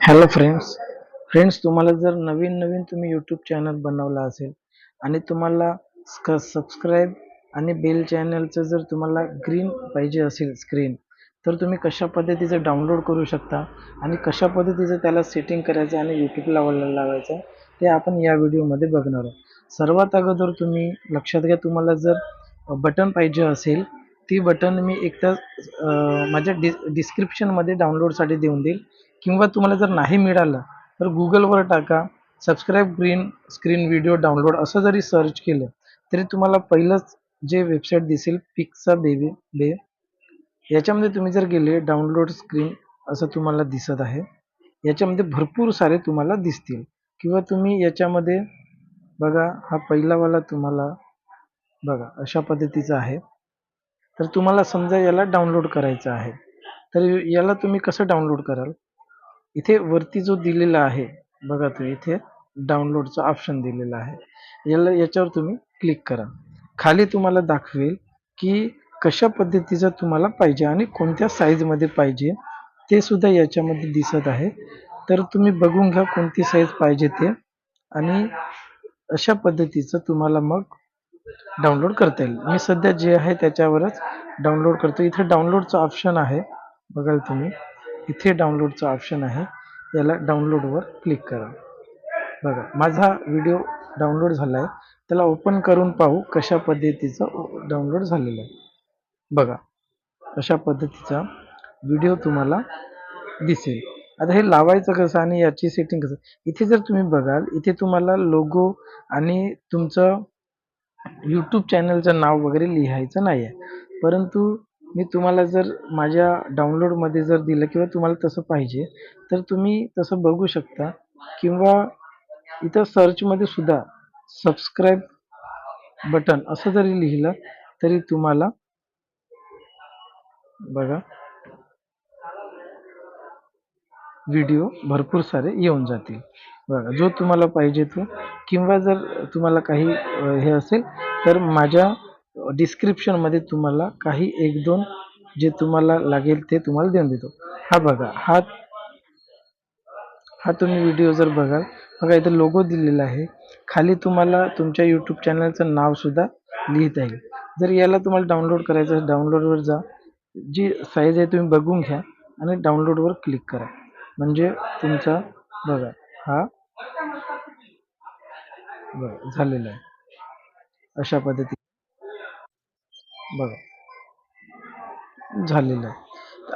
Hello friends friends तुम्हाला जर नवीन नवीन तुम्ही यूट्यूब चॅनल बनवला असेल आणि तुम्हाला स्क सबस्क्राईब आणि बेल चॅनलचं जर तुम्हाला ग्रीन पाहिजे असेल स्क्रीन तर तुम्ही कशा पद्धतीचं डाउनलोड करू शकता आणि कशा पद्धतीचं त्याला सेटिंग करायचं आणि यूट्यूबला लावायचं ते आपण या व्हिडिओमध्ये बघणार आहोत. सर्वात अगोदर तुम्ही लक्षात घ्या तुम्हाला जर बटन पाहिजे असेल ती बटन मी एकदा माझ्या डि डिस्क्रिप्शनमध्ये डाउनलोडसाठी देऊन देईल. किंवा तुम्हाला जर नाही मिळालं तर गुगलवर टाका subscribe green screen video download असं जरी सर्च केलं तरी तुम्हाला पहिलंच जे वेबसाईट दिसेल पिक्सा बेबी बे याच्यामध्ये तुम्ही जर गेले डाउनलोड स्क्रीन असं तुम्हाला दिसत आहे. याच्यामध्ये भरपूर सारे तुम्हाला दिसतील. किंवा तुम्ही याच्यामध्ये बघा हा पहिलावाला तुम्हाला बघा अशा पद्धतीचा आहे. तर तुम्हाला समजा याला डाउनलोड करायचं आहे. तर याला तुम्ही कसं डाउनलोड कराल? इथे वरती जो दिलेला आहे बघा तुम्ही इथे डाउनलोडचा ऑप्शन दिलेला आहे. याला याच्यावर तुम्ही क्लिक करा. खाली तुम्हाला दाखवेल की कशा पद्धतीचं तुम्हाला पाहिजे आणि कोणत्या साईजमध्ये पाहिजे ते सुद्धा याच्यामध्ये दिसत आहे. तर तुम्ही बघून घ्या कोणती साईज पाहिजे ते आणि अशा पद्धतीचं तुम्हाला मग डाउनलोड करता येईल. मी सध्या जे आहे त्याच्यावरच डाउनलोड करतो. इथे डाउनलोडचं ऑप्शन आहे. बघाल तुम्ही. इथे डाउनलोडचं ऑप्शन आहे. याला डाउनलोडवर क्लिक करा. बघा माझा व्हिडिओ डाउनलोड झाला आहे त्याला ओपन करून पाहू कशा पद्धतीचं डाउनलोड झालेलं आहे. बघा अशा पद्धतीचा व्हिडिओ तुम्हाला दिसेल. आता हे लावायचं कसं आणि याची सेटिंग कसं? इथे जर तुम्ही बघाल इथे तुम्हाला लोगो आणि तुमचं यूट्यूब चॅनलचं नाव वगैरे लिहायचं नाही आहे परंतु मी तुम्हाला जर माझ्या डाउनलोडमध्ये जर दिलं किंवा तुम्हाला तसं पाहिजे तर तुम्ही तसं बघू शकता किंवा इथं सर्चमध्ये सुद्धा सबस्क्राईब बटन असं जरी लिहिलं तरी तुम्हाला बघा व्हिडिओ भरपूर सारे येऊन जातील. बघा जो तुम्हाला पाहिजे तो किंवा जर तुम्हाला काही हे असेल तर माझ्या डिस्क्रिप्शनमध्ये तुम्हाला काही एक दोन जे तुम्हाला लागेल ते तुम्हाला देऊन देतो. हा बघा हा हा तुम्ही व्हिडिओ जर बघाल बघा इथं लोगो दिलेला आहे. खाली तुम्हाला तुमच्या यूट्यूब चॅनलचं नावसुद्धा लिहिता येईल. जर याला तुम्हाला डाउनलोड करायचं असेल डाउनलोडवर जा. जी साईज आहे तुम्ही बघून घ्या आणि डाउनलोडवर क्लिक करा. म्हणजे तुमचा बघा हा बघा झालेला आहे. अशा पद्धती बघा. झालेलं आहे.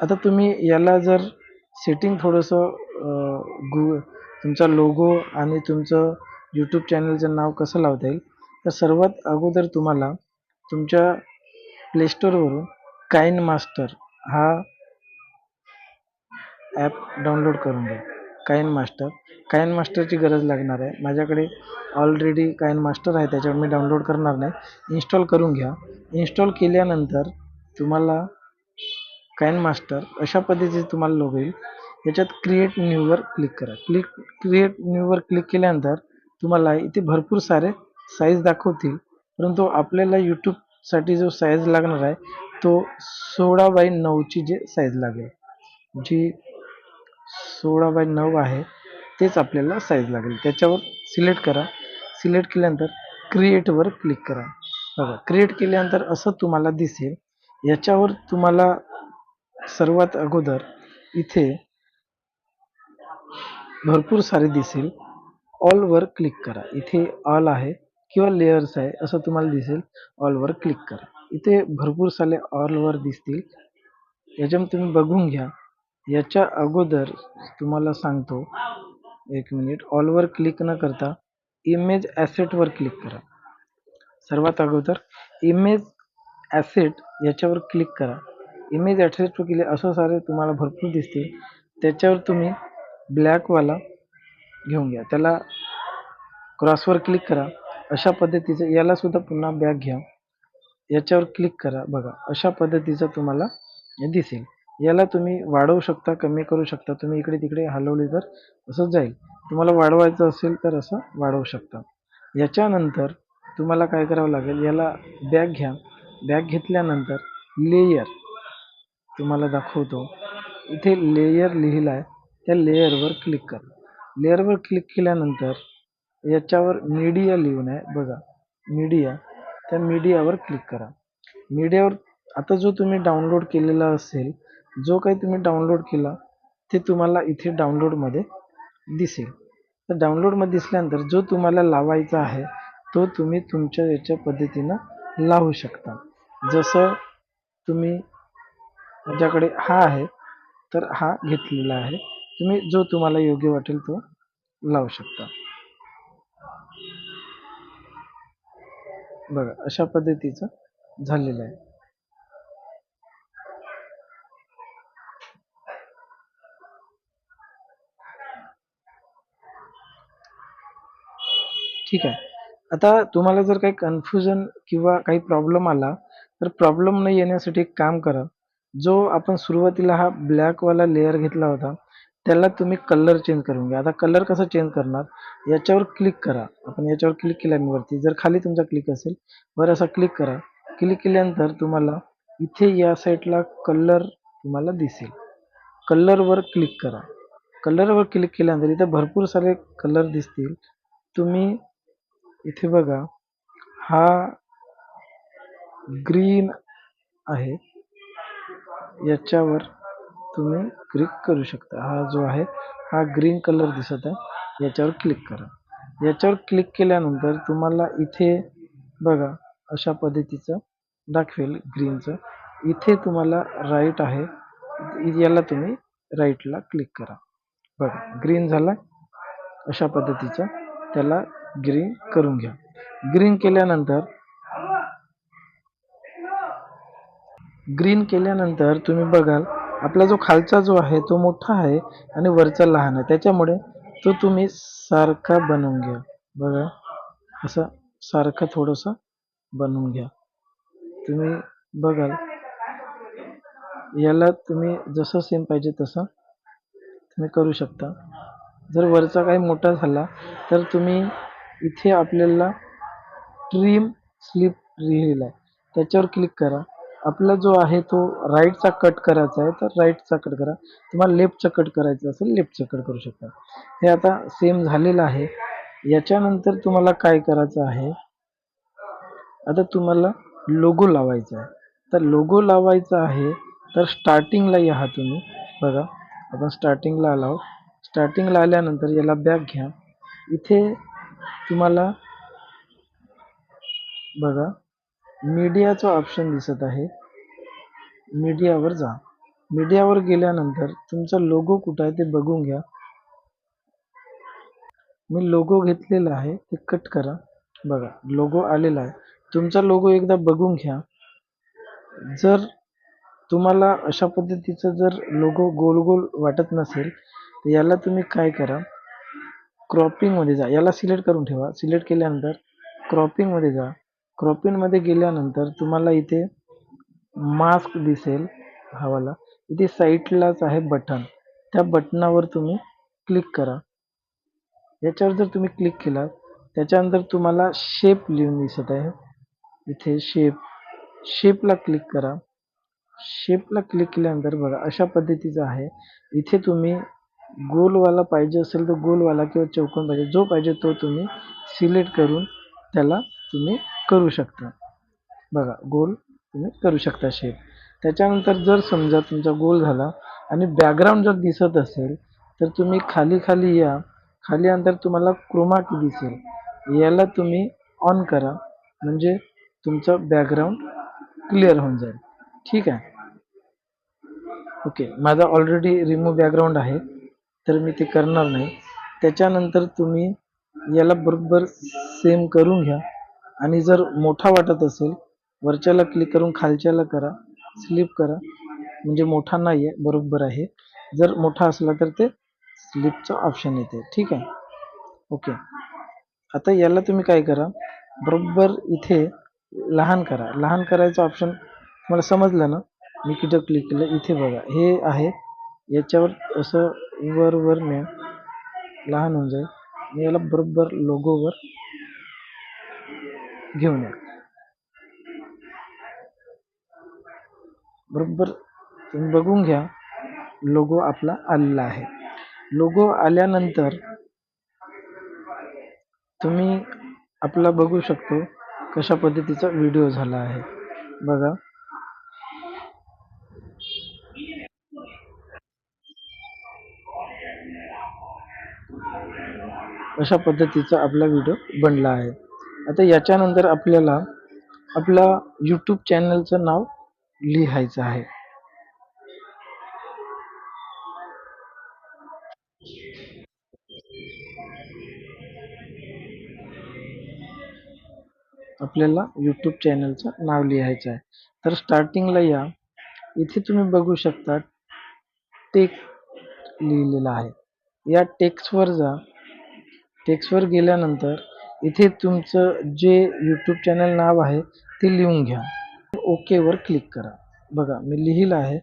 आता तुम्ही याला जर सेटिंग थोडंसं गु तुमचा लोगो आणि तुमचं यूट्यूब चॅनलचं नाव कसं लावता येईल? तर सर्वात अगोदर तुम्हाला तुमच्या प्लेस्टोरवरून काइन मास्टर हा ॲप डाउनलोड करून घ्या. कायन मास्टर कायन मास्टरची गरज लागणार आहे. माझ्याकडे ऑलरेडी कायन मास्टर आहे. त्याच्यावर मी डाउनलोड करणार नाही. इन्स्टॉल करून घ्या. इन्स्टॉल केल्यानंतर तुम्हाला कायन मास्टर अशा पद्धतीचे तुम्हाला लोग येईल याच्यात क्रिएट न्यूवर क्लिक करा. क्लिक क्रिएट न्यूवर क्लिक केल्यानंतर तुम्हाला इथे भरपूर सारे साईज दाखवतील. परंतु आपल्याला यूट्यूबसाठी जो साईज लागणार आहे तो सोळा बाय नऊची जे साईज लागेल. जी सोळा बाय नऊ आहे. तेच आपल्याला साईज लागेल. त्याच्यावर सिलेक्ट करा. सिलेक्ट केल्यानंतर क्रिएटवर क्लिक करा. बघा क्रिएट केल्यानंतर असं तुम्हाला दिसेल. याच्यावर तुम्हाला सर्वात अगोदर इथे भरपूर सारे दिसेल. ऑलवर क्लिक करा. इथे ऑल आहे किंवा लेयर्स आहे असं तुम्हाला दिसेल. ऑलवर क्लिक करा. इथे भरपूर सारे ऑलवर दिसतील. याच्यामध्ये तुम्ही बघून घ्या. याच्या अगोदर तुम्हाला सांगतो. एक मिनिट ऑलवर क्लिक न करता इमेज ॲसेटवर क्लिक करा. सर्वात अगोदर इमेज ॲसेट याच्यावर क्लिक करा. इमेज ॲसेटवर क्लिक असं सारे तुम्हाला भरपूर दिसतील त्याच्यावर तुम्ही ब्लॅकवाला घेऊन घ्या. त्याला क्रॉसवर क्लिक करा. अशा पद्धतीचं यालासुद्धा पुन्हा बॅक घ्या. याच्यावर क्लिक करा बघा. अशा पद्धतीचं तुम्हाला दिसेल. याला तुम्ही वाढवू शकता कमी करू शकता. तुम्ही इकडे तिकडे हलवले तर असं जाईल. तुम्हाला वाढवायचं असेल तर असं वाढवू शकता. याच्यानंतर तुम्हाला काय करावं लागेल? याला बॅग घ्या. बॅग घेतल्यानंतर लेयर तुम्हाला दाखवतो. इथे लेयर लिहिला आहे त्या लेयरवर क्लिक करा. लेअरवर क्लिक केल्यानंतर याच्यावर मीडिया लिहून आहे. बघा मीडिया. त्या मीडियावर क्लिक करा. मीडियावर आता जो तुम्ही डाउनलोड केलेला असेल जो काही तुम्ही डाउनलोड केला ते तुम्हाला इथे डाउनलोडमध्ये दिसेल. तर डाउनलोडमध्ये दिसल्यानंतर जो तुम्हाला लावायचा आहे तो तुम्ही तुमच्या याच्या पद्धतीनं लावू शकता. जसं तुम्ही माझ्याकडे हा आहे तर हा घेतलेला आहे. तुम्ही जो तुम्हाला योग्य वाटेल तो लावू शकता. बघा अशा पद्धतीचं झालेलं आहे. ठीक आहे. आता तुम्हाला जर काही कन्फ्युजन किंवा काही प्रॉब्लेम आला तर प्रॉब्लेम न येण्यासाठी एक काम करा. जो आपण सुरुवातीला हा ब्लॅकवाला लेअर घेतला होता त्याला तुम्ही कलर चेंज करून घ्या. आता कलर कसा चेंज करणार? याच्यावर क्लिक करा. आपण याच्यावर क्लिक केल्यावरती जर खाली तुमचा क्लिक असेल वर असा क्लिक करा. क्लिक केल्यानंतर तुम्हाला इथे या साईडला कलर तुम्हाला दिसेल. कलरवर क्लिक करा. कलरवर क्लिक केल्यानंतर इथे भरपूर सारे कलर दिसतील. तुम्ही इथे बघा हा ग्रीन आहे. याच्यावर तुम्ही क्लिक करू शकता. हा जो आहे हा ग्रीन कलर दिसत आहे. याच्यावर क्लिक करा. याच्यावर क्लिक केल्यानंतर तुम्हाला इथे बघा अशा पद्धतीचं दाखवेल ग्रीनचं इथे तुम्हाला राईट आहे. याला तुम्ही राईटला क्लिक करा. बघा ग्रीन झाला. अशा पद्धतीचं त्याला ग्रीन करून घ्या. ग्रीन केल्यानंतर ग्रीन केल्यानंतर तुम्ही बघाल आपला जो खालचा जो आहे तो मोठा आहे आणि वरचा लहान आहे. त्याच्यामुळे तो तुम्ही सारखा बनवून घ्या. बघा असं सारखं थोडंसं बनवून घ्या. तुम्ही बघाल याला तुम्ही जसं सेम पाहिजे तसं तुम्ही करू शकता. जर वरचा काही मोठा झाला तर तुम्ही इथे आपल्याला ट्रिम स्लिप लिहिलेला आहे. त्याच्यावर क्लिक करा. आपला जो आहे तो राईटचा कट करायचा आहे तर राईटचा कट करा. तुम्हाला लेफ्टचा कट करायचा असेल लेफ्टचा कट करू शकता. हे आता सेम झालेलं आहे. याच्यानंतर तुम्हाला काय करायचं आहे? आता तुम्हाला लोगो लावायचा आहे. तर लोगो लावायचा आहे तर स्टार्टिंगला या तुम्ही. बघा आपण स्टार्टिंगला आलो स्टार्टिंगला आल्यानंतर याला बॅग घ्या. इथे तुम्हाला बघा मीडियाचं ऑप्शन दिसत आहे. मीडियावर जा. मीडियावर गेल्यानंतर तुमचा लोगो कुठं आहे ते बघून घ्या. मी लोगो घेतलेला आहे ते कट करा. बघा लोगो आलेला आहे. तुमचा लोगो एकदा बघून घ्या. जर तुम्हाला अशा पद्धतीचं जर लोगो गोल गोल वाटत नसेल तर याला तुम्ही काय करा? क्रॉपिंगमध्ये जा. याला सिलेक्ट करून ठेवा. सिलेक्ट केल्यानंतर क्रॉपिंगमध्ये जा. क्रॉपिंगमध्ये गेल्यानंतर तुम्हाला इथे मास्क दिसेल हवाला. इथे साईडलाच आहे बटन त्या बटनावर तुम्ही क्लिक करा. याच्यावर जर तुम्ही क्लिक केलात त्याच्यानंतर तुम्हाला शेप लिहून दिसत आहे. इथे शेप शेपला क्लिक करा. शेपला क्लिक केल्यानंतर बघा अशा पद्धतीचं आहे. इथे तुम्ही गोलवाला पाहिजे असेल तर गोलवाला किंवा चौकोन पाहिजे. जो पाहिजे तो तुम्ही सिलेक्ट करून त्याला तुम्ही करू शकता. बघा गोल तुम्ही करू शकता शेप त्याच्यानंतर जर समजा तुमचा गोल झाला आणि बॅकग्राऊंड जर दिसत असेल तर तुम्ही खाली खाली या. खाली अंतर तुम्हाला क्रोमाकी दिसेल. याला तुम्ही ऑन करा. म्हणजे तुमचं बॅकग्राऊंड क्लिअर होऊन जाईल. ठीक आहे? ओके माझा ऑलरेडी रिमूव्ह बॅकग्राऊंड आहे. तर मी ते करणार नाही. त्याच्यानंतर तुम्ही याला बरोबर सेम करून घ्या. आणि जर मोठा वाटत असेल वरच्याला क्लिक करून खालच्याला करा स्लिप करा. म्हणजे मोठा नाही आहे बरोबर आहे. जर मोठा असला तर ते स्लिपचं ऑप्शन येते. ठीक आहे? ओके. आता याला तुम्ही काय करा? बरोबर इथे लहान करा. लहान करायचं ऑप्शन तुम्हाला समजलं ना? मी कुठं क्लिक केलं? इथे बघा. हे आहे. याच्यावर असं वर वर न्या लहान होऊन जाईल. आणि याला बरोबर लोगोवर घेऊन या बरोबर तुम्ही बघून घ्या लोगो आपला आलेला आहे. लोगो आल्यानंतर तुम्ही आपला बघू शकतो कशा पद्धतीचा व्हिडिओ झाला आहे. बघा अशा पद्धतीचा आपला व्हिडिओ बनला आहे. आता याच्यानंतर आपल्याला आपला यूट्यूब चॅनलचं नाव लिहायचं आहे. आपल्याला यूट्यूब चॅनलचं नाव लिहायचं आहे. तर स्टार्टिंगला या. इथे तुम्ही बघू शकता टेक लिहिलेलं आहे. या टेक्स्टवर जा. टेक्स्टवर गेल्यानंतर इथे तुमचं जे यूट्यूब चॅनल नाव आहे ते लिहून घ्या. ओकेवर क्लिक करा. बघा मी लिहिलं आहे.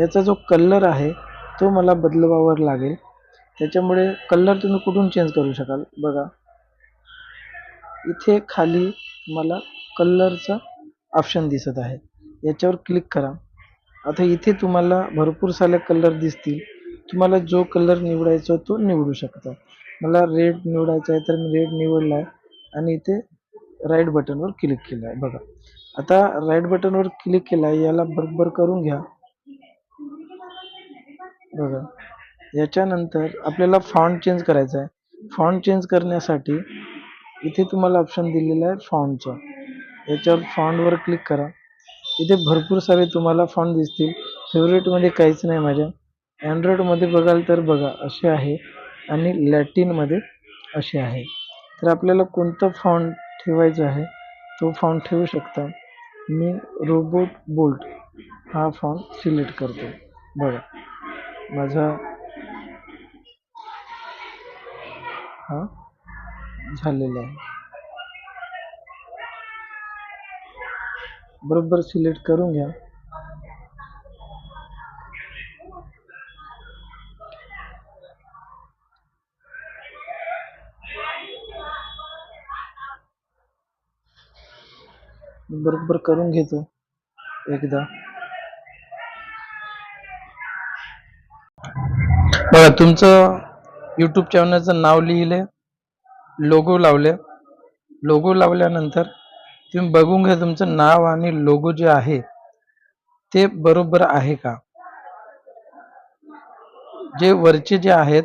याचा जो कलर आहे तो मला बदलवावा लागेल. त्याच्यामुळे कलर तुम्ही कुठून चेंज करू शकाल? बघा. इथे खाली मला कलरचा ऑप्शन दिसत आहे. याच्यावर क्लिक करा. आता इथे तुम्हाला भरपूर सारे कलर दिसतील. तुम्हाला जो कलर निवडायचा तो निवडू शकता. मला रेड निवडायचा आहे तर मी रेड निवडला आहे आणि इथे राईट बटनवर क्लिक केलं आहे. बघा. आता राईट बटनवर क्लिक केलं आहे याला बरोबर करून घ्या. बघा. याच्यानंतर आपल्याला फॉन्ट चेंज करायचा आहे. फॉन्ट चेंज करण्यासाठी इथे तुम्हाला ऑप्शन दिलेला आहे फॉन्टचा याच्यावर फॉन्टवर क्लिक करा. इथे भरपूर सारे तुम्हाला फॉन्ट दिसतील. फेवरेटमध्ये काहीच नाही माझ्या. अँड्रॉइडमध्ये बघाल तर बघा असे आहे आणि लॅटिनमध्ये असे आहे. तर आपल्याला कोणतं फॉन्ट ठेवायचं आहे? तो फॉन्ट ठेवू शकता. मी रोबोट बोल्ट हा फॉन्ट सिलेक्ट करतो. बघा माझा हा झालेला आहे. बरोबर सिलेक्ट करून घ्या. बरोबर करून घेतो एकदा. बघा तुमचं यूट्यूब चॅनलचं नाव लिहिले लोगो लावले. लोगो लावल्यानंतर तुम्ही बघून घ्या तुमचं नाव आणि लोगो जे आहे ते बरोबर आहे का? जे वरचे जे आहेत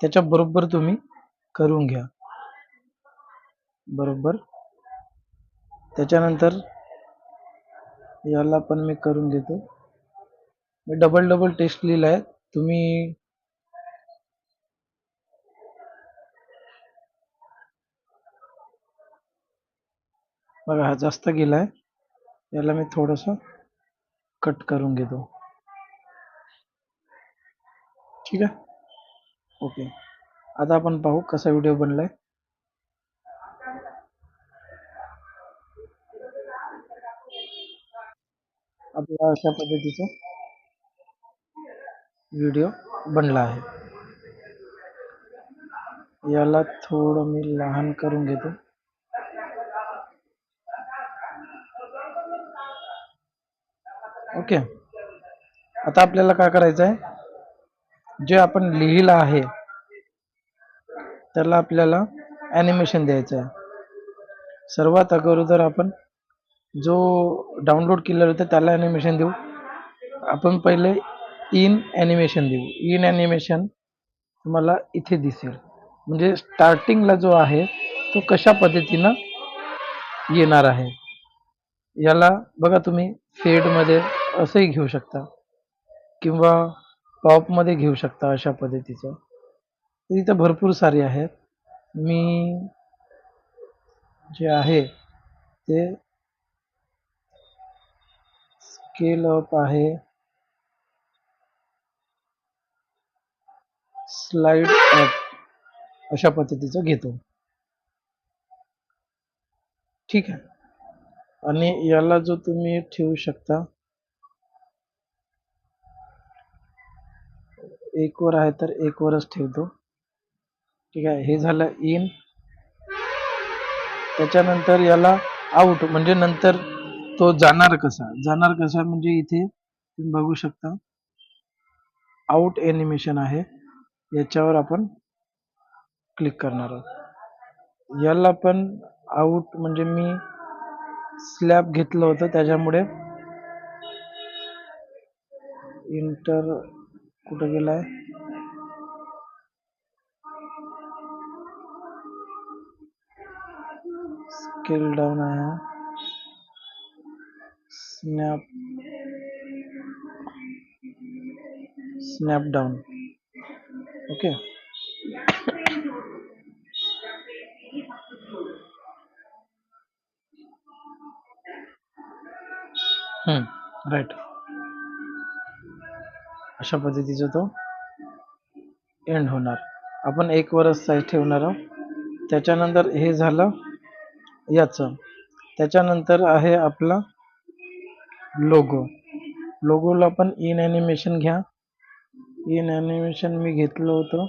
त्याच्या बरोबर तुम्ही करून घ्या. बरोबर? त्याच्यानंतर याला पण मी करून घेतो. मी डबल डबल टेस्ट लिहिला आहे तुम्ही बघा हा जास्त आहे याला मी थोडस कट करून घेतो. ठीक आहे? ओके. आता आपण पाहू कसा व्हिडिओ बनलाय. आपला अशा पद्धतीचा व्हिडिओ बनला आहे. याला थोडं मी लहान करून घेतो. ओके. आता आपल्याला काय करायचं आहे? जे आपण लिहिलं आहे त्याला आपल्याला ॲनिमेशन द्यायचं आहे. सर्वात अगोदर आपण जो डाउनलोड केलेला होता त्याला ॲनिमेशन देऊ. आपण पहिले इन ॲनिमेशन देऊ. इन ॲनिमेशन तुम्हाला इथे दिसेल. म्हणजे स्टार्टिंगला जो आहे तो कशा पद्धतीनं येणार आहे? याला बघा तुम्ही फेडमध्ये असंही घेऊ शकता. किंवा पॉपमध्ये घेऊ शकता अशा पद्धतीचं. इथं भरपूर सारे आहेत. मी जे आहे ते स्केल अप आहे. स्लाइड अप अशा पद्धतीचं घेतो. ठीक आहे. आणि याला जो तुम्ही ठेवू शकता एक वर आहे तर एक वरच ठेवतो. ठीक आहे. हे झालं इन त्याच्यानंतर याला आउट म्हणजे नंतर तो जाणार कसा? जाणार कसा म्हणजे इथे तुम्ही बघू शकता. आउट एनिमेशन आहे. याच्यावर आपण क्लिक करणार आहोत. याला पण आउट म्हणजे मी स्लॅब घेतलं होतं. त्याच्यामुळे इंटर कुठं गेलाय? स्केल डाऊन आहे snap snap down okay right अशा पद्धतीचा तो एंड होणार. आपण एक वरच साईज ठेवणार आहोत. त्याच्यानंतर हे झालं याचं. त्याच्यानंतर आहे आपला लोगो लोगोला पण इन ॲनिमेशन घ्या. इन ॲनिमेशन मी घेतलं होतं.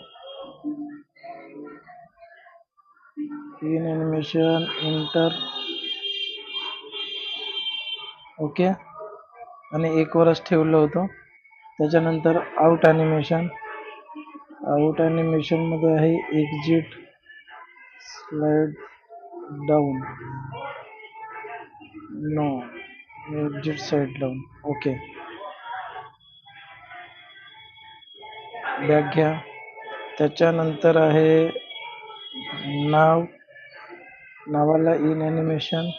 इन ॲनिमेशन इंटर ओके आणि एक वरच ठेवलं होतं. त्याच्यानंतर आउट ॲनिमेशन आउट ॲनिमेशनमध्ये आहे exit slide down no exit side लावून. ओके बॅग घ्या. त्याच्यानंतर आहे नाव. नावाला इन ॲनिमेशन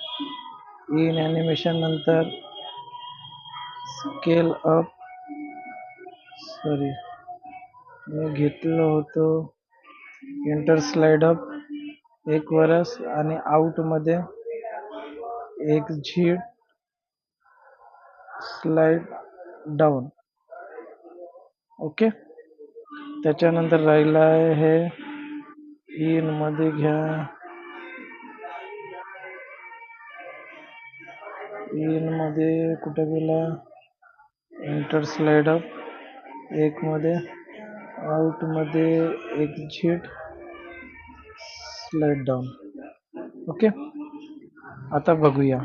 इन ॲनिमेशन नंतर स्केल अप सॉरी मी घेतलं होतं. इंटर स्लाइड अप एक वरस आणि आउटमध्ये एक झीड. स्लाइड डाऊन ओके राहिलं आहे इन मध्ये घ्या. इन मध्ये कुठं गेला? इंटर स्लाइड अप एक मध्ये. आउट मध्ये एक्झिट स्लाइड डाऊन ओके आता बघूया.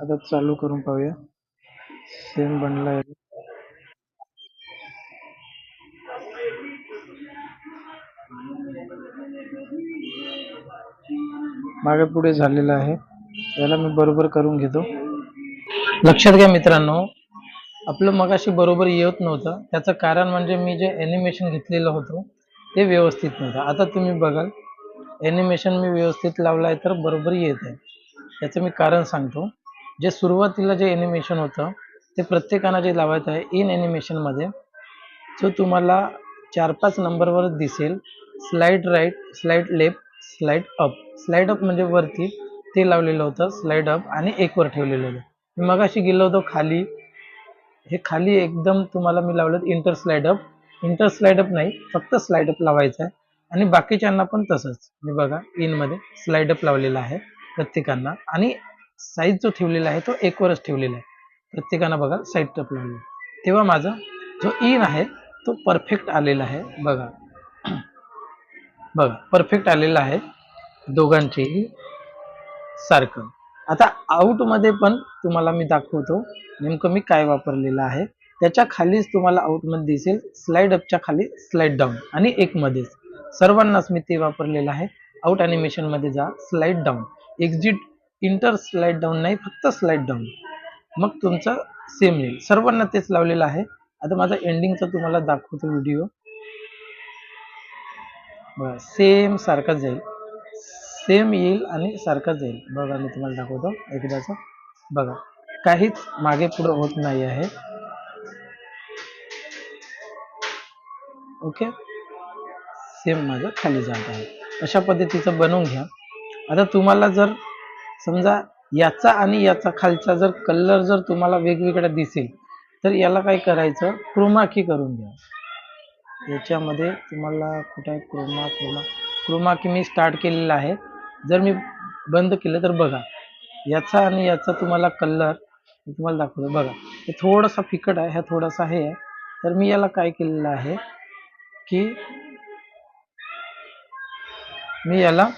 आता चालू करून पाहूया. सेम बनला आहे मागे पुढे झालेलं आहे. याला मी बरोबर करून घेतो. लक्षात घ्या मित्रांनो आपलं मगाशी बरोबर येत नव्हतं. त्याचं कारण म्हणजे मी जे ॲनिमेशन घेतलेलं होतं ते व्यवस्थित नव्हतं. आता तुम्ही बघाल ॲनिमेशन मी व्यवस्थित लावलं आहे तर बरोबर येत आहे. याचं मी कारण सांगतो. जे सुरुवातीला जे ॲनिमेशन होतं ते प्रत्येकानं जे लावायचं आहे इन ॲनिमेशनमध्ये जो तुम्हाला चार पाच नंबरवर दिसेल. Slide right slide left slide up slide up म्हणजे वरती ते लावलेलं होतं स्लाईड अप आणि एकवर ठेवलेलं होतं. मी मगाशी गेलो होतो खाली. हे खाली एकदम तुम्हाला मी लावलं enter slide up enter slide up नाही फक्त स्लाईड अप लावायचं आहे. आणि बाकीच्यांना पण तसंच. मी बघा इनमध्ये स्लाईड अप लावलेला आहे प्रत्येकांना. आणि साईज जो ठेवलेला आहे तो एक वरच ठेवलेला आहे. प्रत्येकानं बघा साईड टप लावलेला तेव्हा माझा जो इन आहे तो परफेक्ट आलेला आहे. बघा. बघा परफेक्ट आलेला आहे दोघांचेही सारखं. आता आऊटमध्ये पण तुम्हाला मी दाखवतो नेमकं मी काय वापरलेलं आहे. त्याच्या खालीच तुम्हाला आउटमध्ये दिसेल स्लाइड अपच्या खाली स्लाइड डाऊन आणि एक मध्येच. सर्वांनाच मी ते वापरलेलं आहे. आउट ॲनिमेशनमध्ये जा slide down exit enter slide down नाही फक्त स्लाइड डाऊन मग तुमचं सेम येईल. सर्वांना तेच लावलेलं आहे. आता माझा एंडिंगचा तुम्हाला दाखवतो व्हिडिओ बघा सेम सारखा जाईल. सेम येईल आणि सारखा जाईल. बघा मी तुम्हाला दाखवतो एकदाचा. बघा काहीच मागे पुढे होत नाही आहे. ओके सेम माझं खाली जात आहे. अशा पद्धतीचं बनवून घ्या. आता तुम्हाला जर समजा याचा आणि याचा खालचा जर कलर जर तुम्हाला वेगवेगळा दिसेल तर याला काय करायचं? क्रोमाकी करून घ्या. याच्यामध्ये तुम्हाला कुठं आहे? Chroma chroma. क्रोमाकी मी स्टार्ट केलेला आहे. जर मी बंद केलं तर बघा. याचा आणि याचा तुम्हाला कलर मी तुम्हाला दाखवतो. बघा. हे थोडासा फिकट आहे. हा थोडासा हे आहे. तर मी याला काय केलेलं आहे की मी याला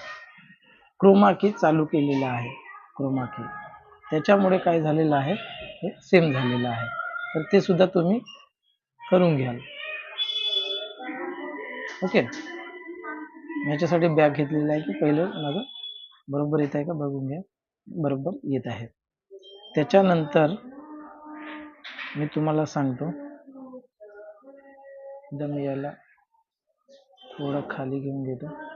क्रोमा की चालू केलेला आहे. क्रोमा की त्याच्यामुळे काय झालेलं आहे? हे सेम झालेलं आहे. तर ते सुद्धा तुम्ही करून घ्याल. ओके याच्यासाठी बॅग घेतलेला आहे की पहिलं माझं बरोबर येत आहे का? बघून घ्या. बरोबर येत आहे. त्याच्यानंतर मी तुम्हाला सांगतो. एकदम याला थोडं खाली घेऊन घेतो.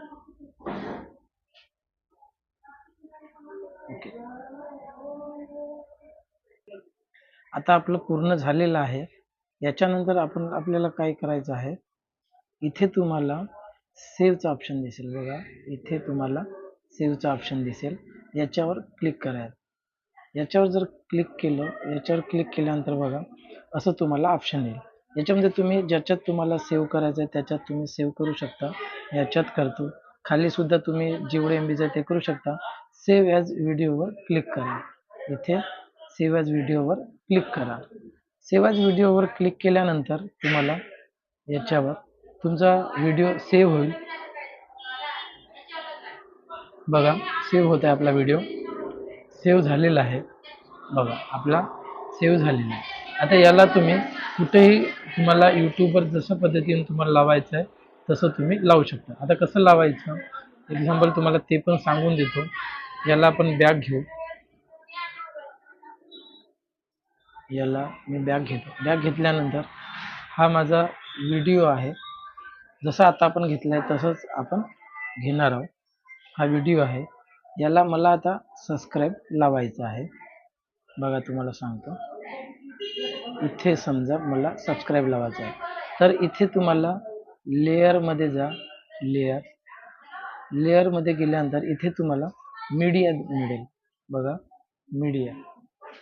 आता आपलं पूर्ण झालेलं आहे. याच्यानंतर आपण आपल्याला काय करायचं आहे? इथे तुम्हाला सेव्हचं ऑप्शन दिसेल बघा. इथे तुम्हाला सेव्हचं ऑप्शन दिसेल. याच्यावर क्लिक करायचं याच्यावर जर क्लिक केलं याच्यावर क्लिक केल्यानंतर बघा असं तुम्हाला ऑप्शन येईल. याच्यामध्ये तुम्ही ज्याच्यात तुम्हाला सेव्ह करायचं आहे त्याच्यात तुम्ही सेव्ह करू शकता. याच्यात करतो. खाली सुद्धा तुम्ही जेवढे एम बीचं आहे ते करू शकता. सेव्ह ॲज व्हिडिओवर क्लिक करा. इथे सेव्ह ॲज व्हिडिओवर क्लिक करा. सेव्ह ॲज व्हिडिओवर क्लिक केल्यानंतर तुम्हाला याच्यावर तुमचा व्हिडिओ सेव्ह होईल. बघा सेव्ह होत आहे आपला व्हिडिओ. सेव्ह झालेला आहे. बघा आपला सेव्ह झालेला आहे. आता याला तुम्ही कुठेही तुम्हाला यूट्यूबवर जशा पद्धतीने तुम्हाला लावायचं आहे तसं तुम्ही लावू शकता. आता कसं लावायचं? एक्झाम्पल तुम्हाला ते पण सांगून देतो. याला आपण बॅग घेऊ. याला मी बॅग घेतो. बॅग घेतल्यानंतर हा माझा व्हिडिओ आहे. जसा आता आपण घेतला आहे तसंच आपण घेणार आहोत. हा व्हिडिओ आहे. याला मला आता सबस्क्राईब लावायचा आहे. बघा तुम्हाला सांगतो. इथे समजा मला सबस्क्राईब लावायचं आहे. तर इथे तुम्हाला लेअरमध्ये जा. लेअर लेअरमध्ये गेल्यानंतर इथे तुम्हाला मीडिया मिळेल. बघा मीडिया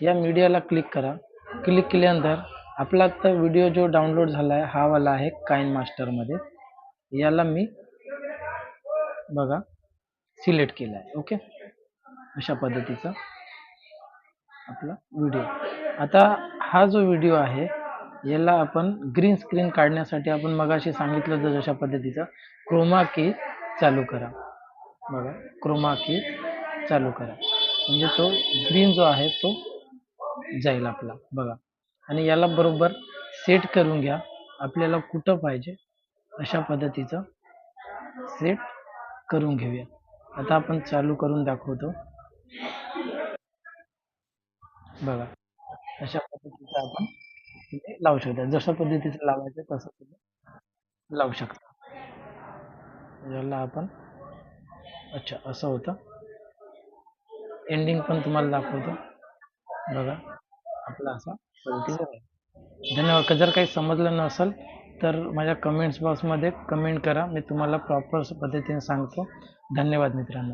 या मीडियाला क्लिक करा. क्लिक केल्यानंतर आपला आता व्हिडिओ जो डाउनलोड झाला आहे हा वाला आहे काइन मास्टरमध्ये याला मी बघा सिलेक्ट केला आहे ओके? अशा पद्धतीचा आपला व्हिडिओ आता हा जो व्हिडिओ आहे याला आपण ग्रीन स्क्रीन काढण्यासाठी आपण मगाशी सांगितलं तर जशा पद्धतीचा क्रोमा की चालू करा. बघा क्रोमा की चालू करा. म्हणजे तो ग्रीन जो आहे तो जाईल आपला. बघा. आणि याला बरोबर सेट करून घ्या. आपल्याला कुठं पाहिजे अशा पद्धतीचं सेट करून घेऊया. आता आपण चालू करून दाखवतो. बघा. अशा पद्धतीचं आपण लावू शकता. जशा पद्धतीचं लावायचं तसं तुम्ही लावू शकता. याला आपण अच्छा असं होतं. एंडिंग पण तुम्हाला दाखवतो. बघा. आपला असा आहे. धन्यवाद. जर काही समजलं नसेल तर माझ्या कमेंट्स बॉक्समध्ये कमेंट करा. मी तुम्हाला प्रॉपर पद्धतीने सांगतो. धन्यवाद मित्रांनो.